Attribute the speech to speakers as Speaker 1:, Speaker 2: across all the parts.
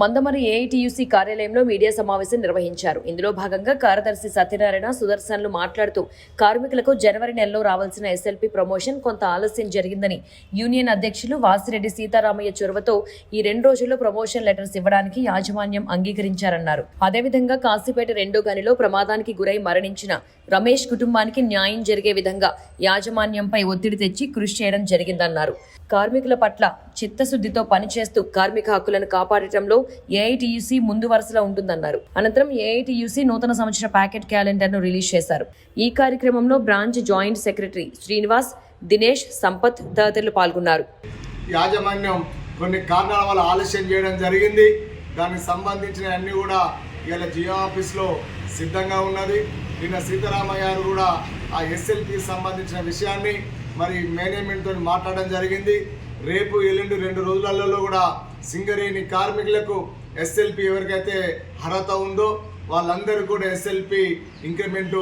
Speaker 1: Mandamarri AITUC కార్యాలయంలో media సమావేశం నిర్వహించారు. ఇందులో భాగంగా కార్యదర్శి సత్యనారాయణ సుదర్శన్లు మాట్లాడుతూ కార్మికులకు జనవరి నెలలో రావాల్సిన ఎస్ఎల్పి ప్రమోషన్ కొంత ఆలస్యం జరిగిందని యూనియన్ అధ్యక్షులు వాసిరెడ్డి సీతారామయ్య చొరవతో ఈ రెండు రోజుల్లో ప్రమోషన్ లెటర్స్ ఇవ్వడానికి యాజమాన్యం అంగీకరించారన్నారు. అదేవిధంగా కాశీపేట రెండో గనిలో ప్రమాదానికి గురై మరణించిన రమేష్ కుటుంబానికి న్యాయం జరిగే విధంగా యాజమాన్యంపై ఒత్తిడి తెచ్చి కృషి చేయడం జరిగిందన్నారు. కార్మికుల పట్ల చిత్తశుద్ధితో పనిచేస్తూ కార్మిక హక్కులను కాపాడటంలో ఏఐటీయూసీ ముందు వరుసలో ఉంటుందన్నారు. అనంతరం ఏఐటీయూసీ నూతన సంవత్సర ప్యాకెట్ క్యాలెండర్ను రిలీజ్ చేశారు. ఈ కార్యక్రమంలో branch joint secretary Srinivas Dinesh Sampath తదితరులు పాల్గొన్నారు.
Speaker 2: యాజమాన్యం కొన్ని కారణాల వల్ల ఆలస్యం చేయడం జరిగింది. దానికి సంబంధించిన అన్ని కూడా ఇవాళ జియో ఆఫీస్లో సిద్ధంగా ఉన్నది. నిన్న సీతారామయ్య గారు కూడా ఆ ఎస్ఎల్పికి సంబంధించిన విషయాన్ని మరి మేనేజ్మెంట్తో మాట్లాడడం జరిగింది. రేపు ఎల్లుండి రెండు రోజులలో కూడా సింగరేణి కార్మికులకు ఎస్ఎల్పి ఎవరికైతే అర్హత ఉందో వాళ్ళందరూ కూడా ఎస్ఎల్పి ఇంక్రిమెంటు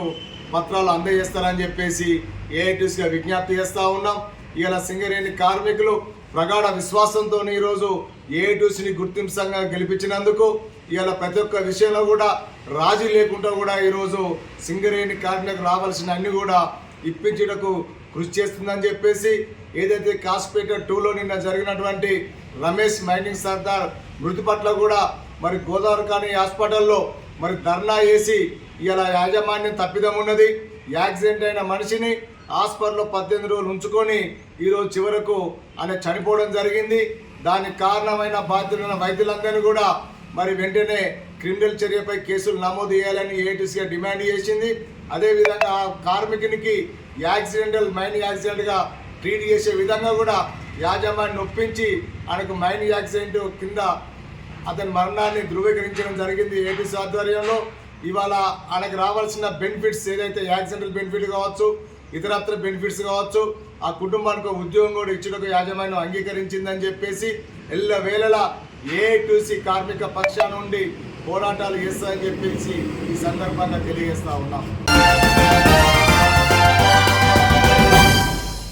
Speaker 2: పత్రాలు అందజేస్తారని చెప్పేసి ఏఐటీస్గా విజ్ఞప్తి చేస్తూ ఉన్నాం. ఇలా సింగరేణి కార్మికులు ప్రగాఢ విశ్వాసంతో ఈరోజు ఏఐటీసీని సంఘం గెలిపించినందుకు ఇవాళ ప్రతి ఒక్క విషయంలో కూడా రాజీ లేకుండా కూడా ఈరోజు సింగరేణి కార్మికులకు రావాల్సిన అన్ని కూడా ఇప్పించుటకు కృషి చేస్తుందని చెప్పేసి ఏదైతే కాస్పేట టూలో నిన్న జరిగినటువంటి రమేష్ మైనింగ్ సర్దార్ మృతి పట్ల కూడా మరి గోదావరి కానీ హాస్పిటల్లో మరి ధర్నా వేసి ఇలా యాజమాన్యం తప్పిదం ఉన్నది. యాక్సిడెంట్ అయిన మనిషిని హాస్పిటల్లో పద్దెనిమిది రోజులు ఉంచుకొని ఈరోజు చివరకు ఆయన చనిపోవడం జరిగింది. దానికి కారణమైన బాధ్యులైన వైద్యులందరినీ కూడా మరి వెంటనే క్రిమినల్ చర్యపై కేసులు నమోదు చేయాలని ఏటీసీగా డిమాండ్ చేసింది. అదేవిధంగా ఆ కార్మికునికి యాక్సిడెంటల్ మైనింగ్ యాక్సిడెంట్గా ట్రీట్ చేసే విధంగా కూడా యాజమాన్యం ఒప్పించి ఆయనకు మైన్ యాక్సిడెంట్ కింద అతని మరణాన్ని ధృవీకరించడం జరిగింది ఏటీసీ ఆధ్వర్యంలో. ఇవాళ ఆయనకు రావాల్సిన బెనిఫిట్స్ ఏదైతే యాక్సిడెంటల్ బెనిఫిట్ కావచ్చు ఇతరత్ర బెనిఫిట్స్ కావచ్చు ఆ కుటుంబానికి ఉద్యోగం కూడా ఇచ్చుటకు యాజమాన్యం అంగీకరించిందని చెప్పేసి ఎల్ల వేళలా ఏఐటీసీ కార్మిక పక్షాన నుండి పోరాటాలు చేస్తాయని చెప్పేసి ఈ సందర్భంగా తెలియజేస్తా ఉన్నాం.